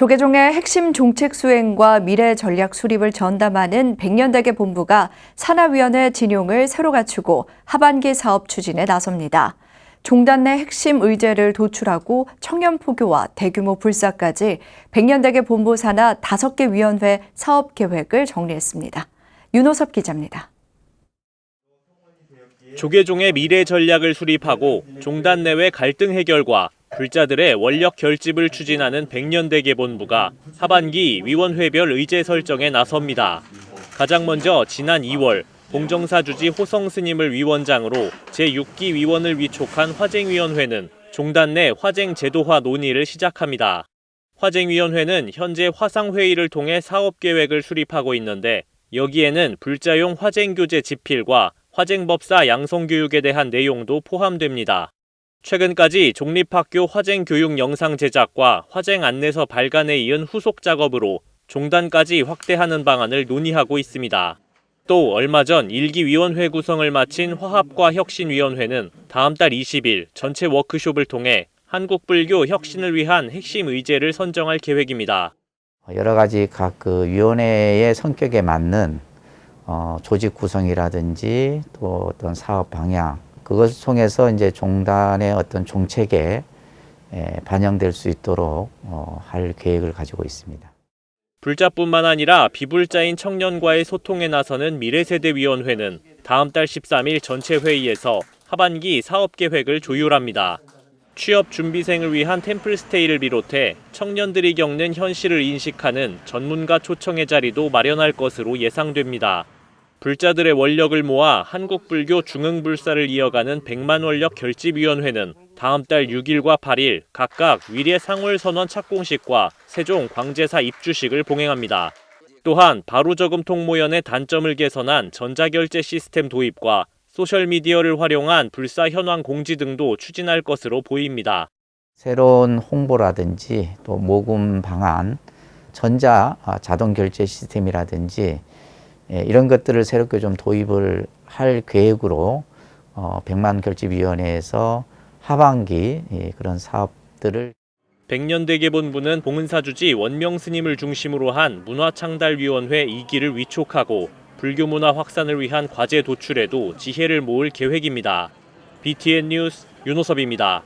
조계종의 핵심 정책 수행과 미래 전략 수립을 전담하는 백년대계 본부가 산하위원회 진용을 새로 갖추고 하반기 사업 추진에 나섭니다. 종단 내 핵심 의제를 도출하고 청년 포교와 대규모 불사까지 백년대계 본부 산하 5개 위원회 사업 계획을 정리했습니다. 윤호섭 기자입니다. 조계종의 미래 전략을 수립하고 종단 내외 갈등 해결과 불자들의 원력 결집을 추진하는 백년대 계 본부가 하반기 위원회별 의제 설정에 나섭니다. 가장 먼저 지난 2월 공정사 주지 호성 스님을 위원장으로 제6기 위원을 위촉한 화쟁위원회는 종단 내 화쟁 제도화 논의를 시작합니다. 화쟁위원회는 현재 화상회의를 통해 사업계획을 수립하고 있는데 여기에는 불자용 화쟁교재 집필과 화쟁법사 양성교육에 대한 내용도 포함됩니다. 최근까지 종립학교 화쟁 교육 영상 제작과 화쟁 안내서 발간에 이은 후속 작업으로 종단까지 확대하는 방안을 논의하고 있습니다. 또 얼마 전 1기 위원회 구성을 마친 화합과 혁신위원회는 다음 달 20일 전체 워크숍을 통해 한국 불교 혁신을 위한 핵심 의제를 선정할 계획입니다. 여러 가지 각 그 위원회의 성격에 맞는 어, 조직 구성이라든지 또 어떤 사업 방향 그것을 통해서 이제 종단의 어떤 종책에 에, 반영될 수 있도록 어, 할 계획을 가지고 있습니다. 불자뿐만 아니라 비불자인 청년과의 소통에 나서는 미래세대위원회는 다음 달 13일 전체 회의에서 하반기 사업 계획을 조율합니다. 취업 준비생을 위한 템플스테이를 비롯해 청년들이 겪는 현실을 인식하는 전문가 초청의 자리도 마련할 것으로 예상됩니다. 불자들의 원력을 모아 한국불교 중흥불사를 이어가는 백만원력 결집위원회는 다음 달 6일과 8일 각각 위례 상월선언 착공식과 세종 광제사 입주식을 봉행합니다. 또한 바로저금 통 모연의 단점을 개선한 전자결제 시스템 도입과 소셜미디어를 활용한 불사 현황 공지 등도 추진할 것으로 보입니다. 새로운 홍보라든지 또 모금 방안, 전자 아, 자동 결제 시스템이라든지 예, 이런 것들을 새롭게 좀 도입을 할 계획으로 어, 백만 결집위원회에서 하반기 예, 그런 사업들을 백년대계 본부는 봉은사주지 원명 스님을 중심으로 한 문화창달위원회 2기를 위촉하고 불교 문화 확산을 위한 과제 도출에도 지혜를 모을 계획입니다. BTN 뉴스 윤호섭입니다.